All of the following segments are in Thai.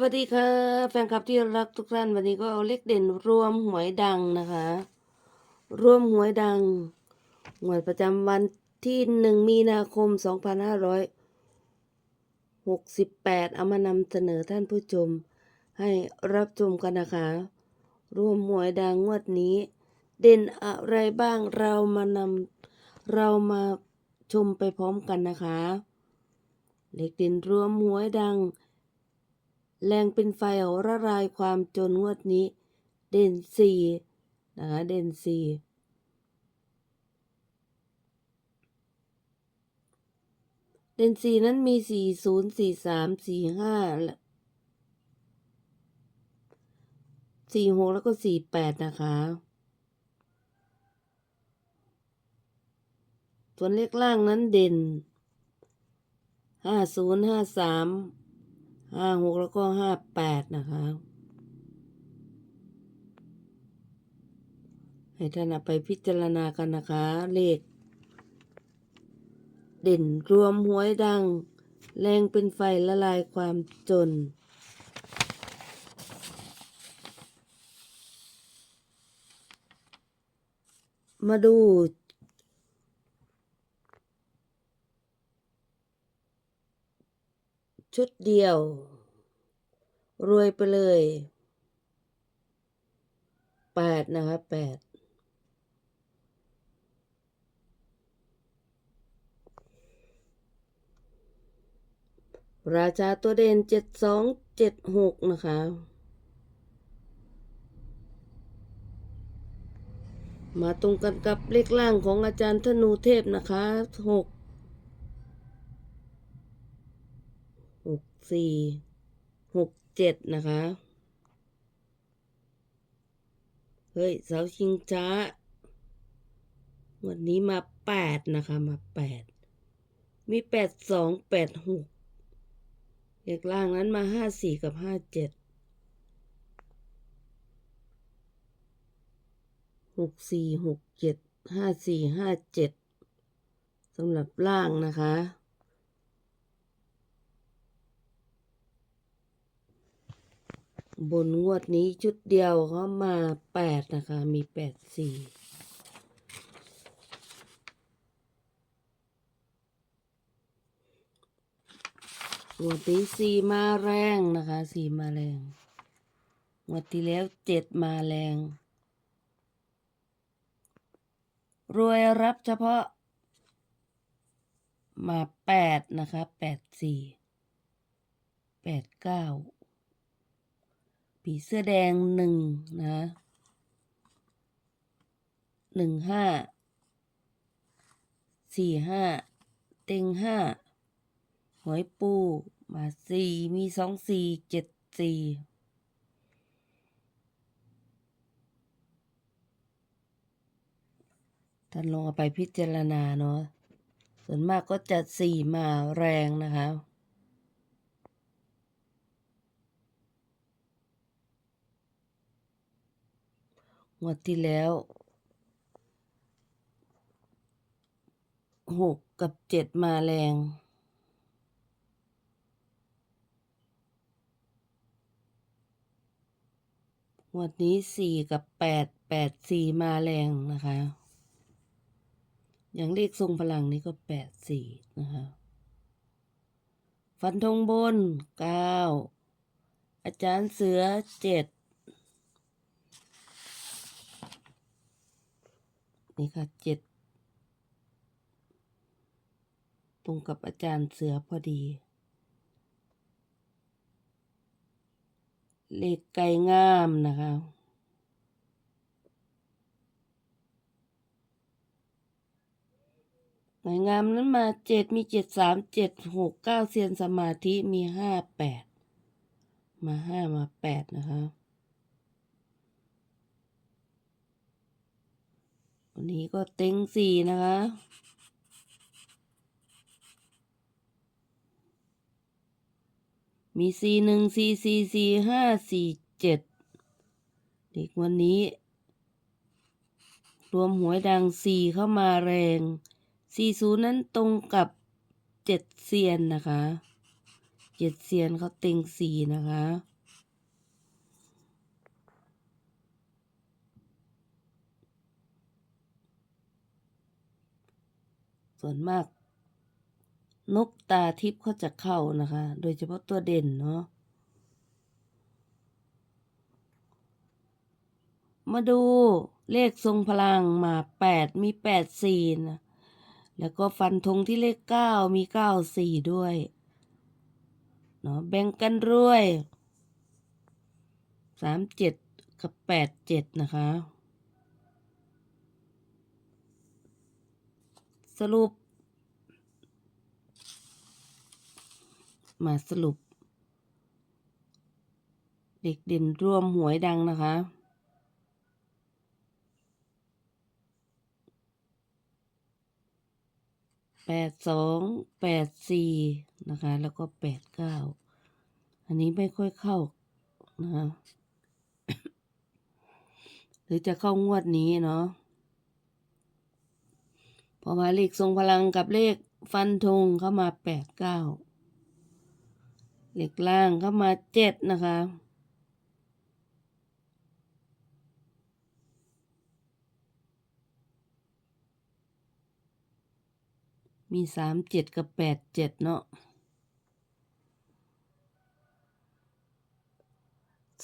วัสดีค่ะแฟนคลับที่รักทุกท่านวันนี้ก็เอาเลขเด่นรวมหวยดังนะคะ รวมหวยดังหวยประจำวันที่หนึ่งมีนาคมสองพันห้าร้อยหกสิบแปดเอามานำเสนอท่านผู้ชม ให้รับชมกันนะคะ รวมหวยดังงวดนี้ เด่นอะไรบ้างเรามานำเรามาชมไปพร้อมกันนะคะ เลขเด่นรวมหวยดัง แรงเป็นไฟระลายความจนงวดนี้ เด่นสี่นะคะเด่นสี่เด่นสี่นั้นมีสี่ศูนย์สี่สามสี่ห้าสี่หกแล้วก็สี่แปดนะคะ ส่วนเลขล่างนั้นเด่นห้าศูนย์ห้าสาม ห้าหกแล้วก็ห้าแปดนะคะ ให้ท่านไปพิจารณากันนะคะ เลข เด่นรวมหวยดัง แรงเป็นไฟละลายความจนมาดู ชุดเดียว รวยไปเลยแปดนะคะแปดราชาตัวเด่นเจ็ดสองเจ็ดหกนะคะ มาตรงกันกับเลขล่างของอาจารย์ธนูเทพนะคะหก หกสี่หกเจ็ดนะคะ เฮ้ย เสาชิงช้า วันนี้มาแปดนะคะ มาแปด มีแปดสองแปดหกเลขล่างนั้นมาห้าสี่กับห้าเจ็ดหกสี่หกเจ็ดห้าสี่ห้าเจ็ดสำหรับล่างนะคะ บนงวดนี้ชุดเดียวเขามาแปดนะคะ มีแปดสี่งวดนี้สี่มาแรงนะคะสี่มาแรงงวดที่แล้วเจ็ดมาแรง รวยรับเฉพาะ มาแปดนะคะแปดสี่แปดเก้า ผีเสื้อแดงหนึ่งนะหนึ่งห้าสี่ห้าเต็งห้าหอยปูมาสี่มีสองสี่เจ็ดสี่ท่านลงเอาไปพิจารณาเนาะส่วนมากก็จะสี่มาแรงนะคะ งวดที่แล้วหกกับเจ็ดมาแรง งวดนี้สี่กับแปดแปดสี่มาแรงนะคะ อย่างเลขทรงพลังนี้ก็แปดสี่นะคะ ฟันธงบนเก้าอาจารย์เสือเจ็ด นี่ค่ะเจ็ดตรงกับอาจารย์เสือพอดี เลขไก่งามนะคะไก่งามนั้นมาเจ็ดมีเจ็ดสามเจ็ดหกเก้าเซียนสมาธิมีห้าแปดมาห้ามาแปดนะคะ วันนี้ก็เต็งสี่นะคะ มีสี่หนึ่งสี่สี่สี่ห้าสี่เจ็ดเด็กวันนี้ รวมหวยดังสี่เข้ามาแรงสี่ศูนย์นั้นตรงกับเจ็ดเซียนนะคะเจ็ดเซียนเขาเต็งสี่นะคะ ส่วนมาก นกตาทิพย์เขาจะเข้านะคะ โดยเฉพาะตัวเด่นเนาะมาดูเลขทรงพลังมาแปดมีแปดสี่นะแล้วก็ฟันธงที่เลขเก้ามีเก้าสี่ด้วยเนาะแบ่งกันรวยสามเจ็ดกับแปดเจ็ดนะคะ สรุป มาสรุป เด็กเด่นรวมหวยดังนะคะ แปดสองแปดสี่นะคะ แล้วก็แปดเก้าอันนี้ไม่ค่อยเข้านะคะ หรือจะเข้างวดนี้เนาะ พราะว่าเลขทรงพลังกับเลขฟันธงเข้ามาแปดเก้าเลขล่างเข้ามาเจ็ดนะคะมีสามเจ็ดกับแปดเจ็ดเนาะ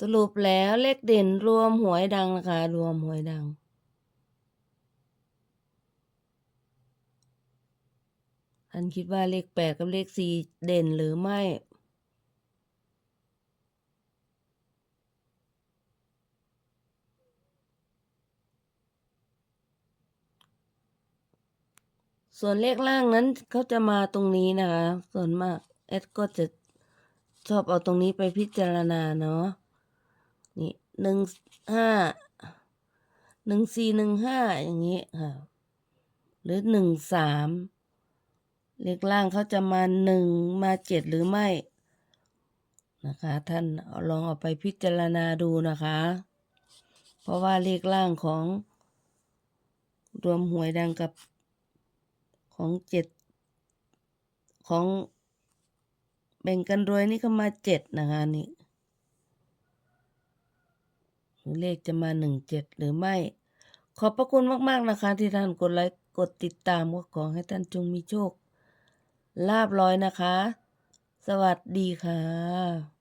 สรุปแล้วเลขเด่นรวมหวยดังนะคะ รวมหวยดัง ท่านคิดว่าเลขแปดกับเลขสี่เด่นหรือไม่ ส่วนเลขล่างนั้นเขาจะมาตรงนี้นะคะ ส่วนมากแอดก็จะชอบเอาตรงนี้ไปพิจารณาเนาะ นี่หนึ่งห้าหนึ่งสี่หนึ่งห้าอย่างนี้ค่ะ หรือหนึ่งสาม เลขล่างเขาจะมาหนึ่งมาเจ็ดหรือไม่นะคะ ท่านลองเอาไปพิจารณาดูนะคะ เพราะว่าเลขล่างของ รวมหวยดังกับของเจ็ดของแบ่งกันรวยนี่ก็มาเจ็ดนะคะนี่เลขจะมาหนึ่งเจ็ดหรือไม่ ขอบพระคุณมาก ๆ นะคะ ที่ท่านกดไลค์ กดติดตามก็ขอให้ท่านจงมีโชค ลาบร้อยนะคะ สวัสดีค่ะ